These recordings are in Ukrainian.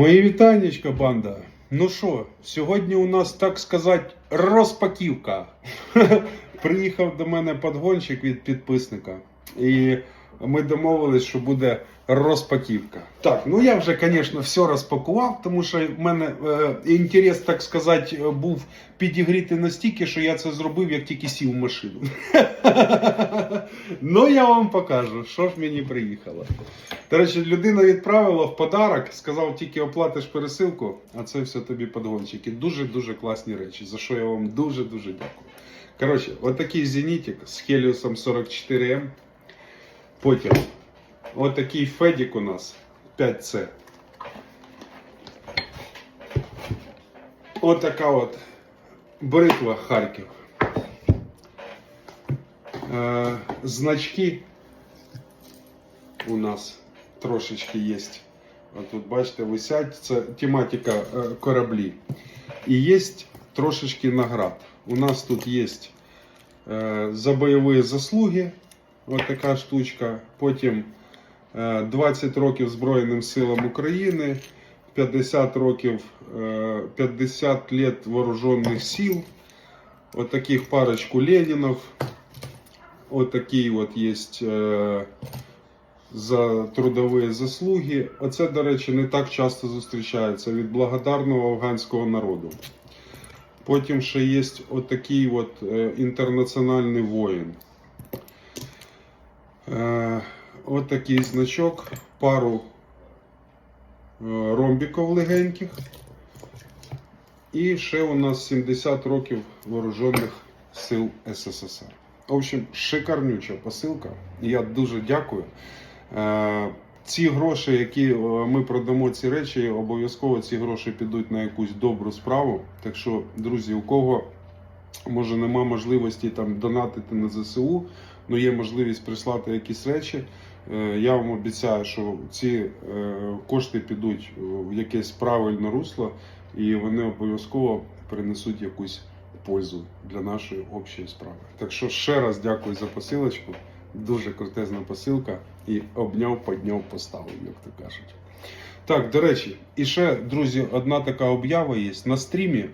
Мої вітаннячка, банда. Ну що, сьогодні у нас, так сказати, розпаківка. Приїхав до мене подгонщик від підписника. І ми домовились, що буде розпаківка. Так, ну я вже, звісно, все розпакував, тому що в мене е, інтерес, так сказати, був підігріти настільки, що я це зробив, як тільки сів в машину. ну я вам покажу, що ж мені приїхало. До речі, людина відправила в подарок, сказав, тільки оплатиш пересилку, а це все тобі подгончики. Дуже-дуже класні речі, за що я вам дуже-дуже дякую. Коротше, отакий зенітик з Helios 44M. Потім отакий Федік у нас 5C. Отака от бритва Харків. Е, значки у нас трошечки є. От тут, бачите, висять, це тематика е, кораблі. І є трошечки наград. У нас тут є е, за бойові заслуги. Ось така штучка. Потім е, 20 років Збройним силам України, 50 років, е, 50 лет вооруженных сил. Вот таких парочку Ленинов. Вот такие вот есть е, за трудові заслуги. Оце, до речі, не так часто зустрічається від благодарного афганського народу. Потім ще є отакий от е, інтернаціональний воїн. Е, такий значок, пару е, ромбіків легеньких. І ще у нас 70 років вооружених сил СССР. В общем, шикарнюча посилка. Я дуже дякую. Е, Ці гроші, які е, ми продамо ці речі, обов'язково ці гроші підуть на якусь добру справу. Так що, друзі, у кого може нема можливості там донатити на ЗСУ, але є можливість прислати якісь речі. е, Я вам обіцяю, що ці е, кошти підуть в якесь правильне русло, і вони обов'язково принесуть якусь пользу для нашої общої справи. Так що ще раз дякую за посилочку. Дуже крутезна посилка. І обняв, подняв, поставив, як то кажуть. Так, до речі, і ще, друзі, одна така об'ява є. На стрімі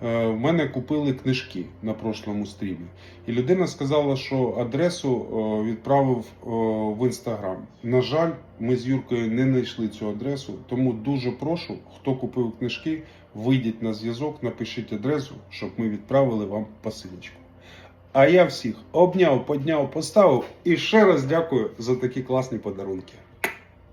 в мене купили книжки на прошлому стрімі. І людина сказала, що адресу е, відправив е, в інстаграм. На жаль, ми з Юркою не знайшли цю адресу, тому дуже прошу, хто купив книжки, вийдіть на зв'язок, напишіть адресу, щоб ми відправили вам посилочку. А я всіх обняв, подняв, поставив і ще раз дякую за такі класні подарунки.